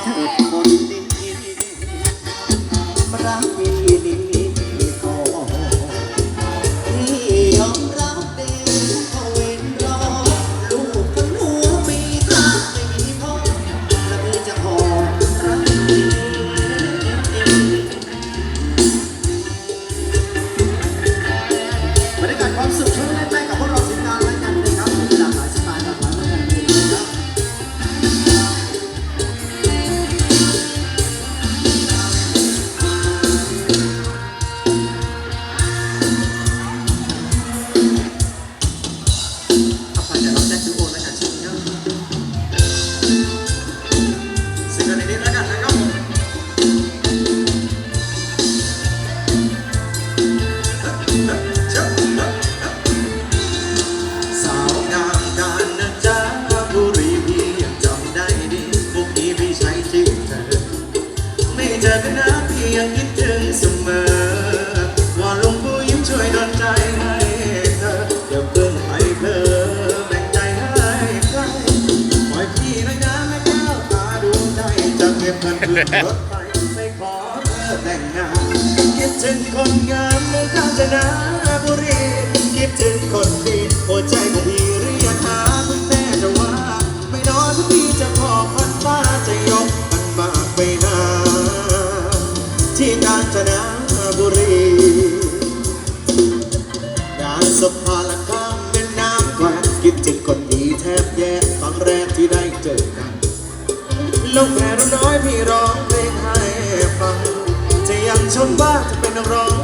to the รถไฟไปขอเธอแต่งงาน คิดถึงคนงามเมืองกาญจนบุรี คิดถึงคนดีหัวใจของพี่เรียกหาคุณแม่จะว่า ไม่น้อยพี่จะพอ จ้าแม่รุ่นน้อยพี่ร้องเพลงให้ฟัง จะยังชมว่าจะเป็นนักร้อง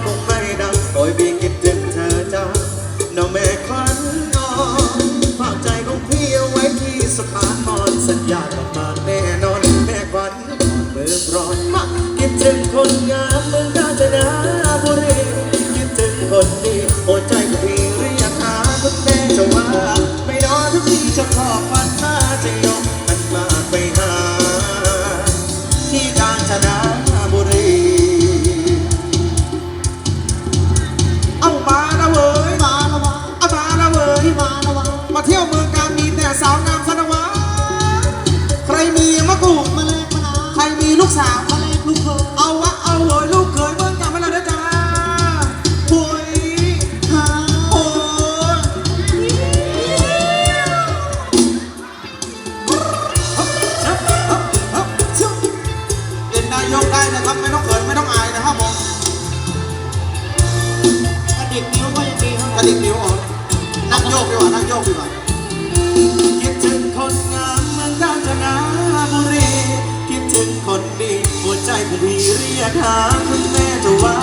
จะถามคุณแม่จะว่า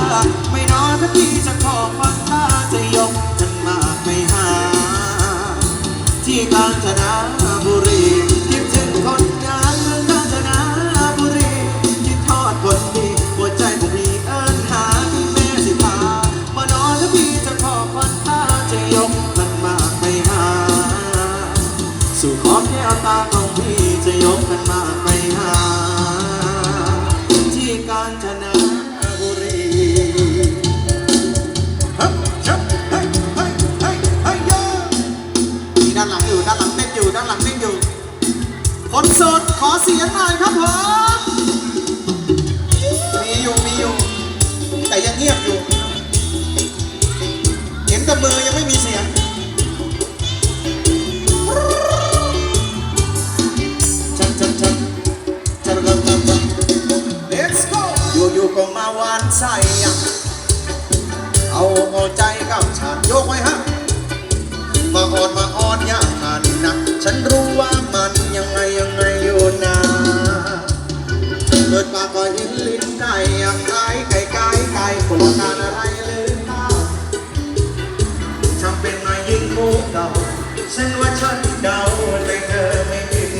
ไม่น้อยถ้าพี่จะขอความตาจะยกจนมากไปหา ที่กาญจนา คนโสดขอเสียงหน่อยครับผม มีอยู่มีอยู่ แต่ยังเงียบอยู่ เห็นกับมือยังไม่มีเสียง ชันชันชันชันชันชันชั Let's go อยู่อยู่ก็มาหวานใส่เอาเอาใจกับฉันโยกไว้ฮะ มาอ่อนมาอ่อนอย่าหันนะฉันรู้ันยังไงยังไงอยู่นาเกิดมาก็เห็นลิ้นได้อย่างไรไกลไกลไกลคนละการอะไรเลยนะจำเป็นมายิ่งโมกเก่าฉันว่าฉันเดาแต่เธอไม่ผิด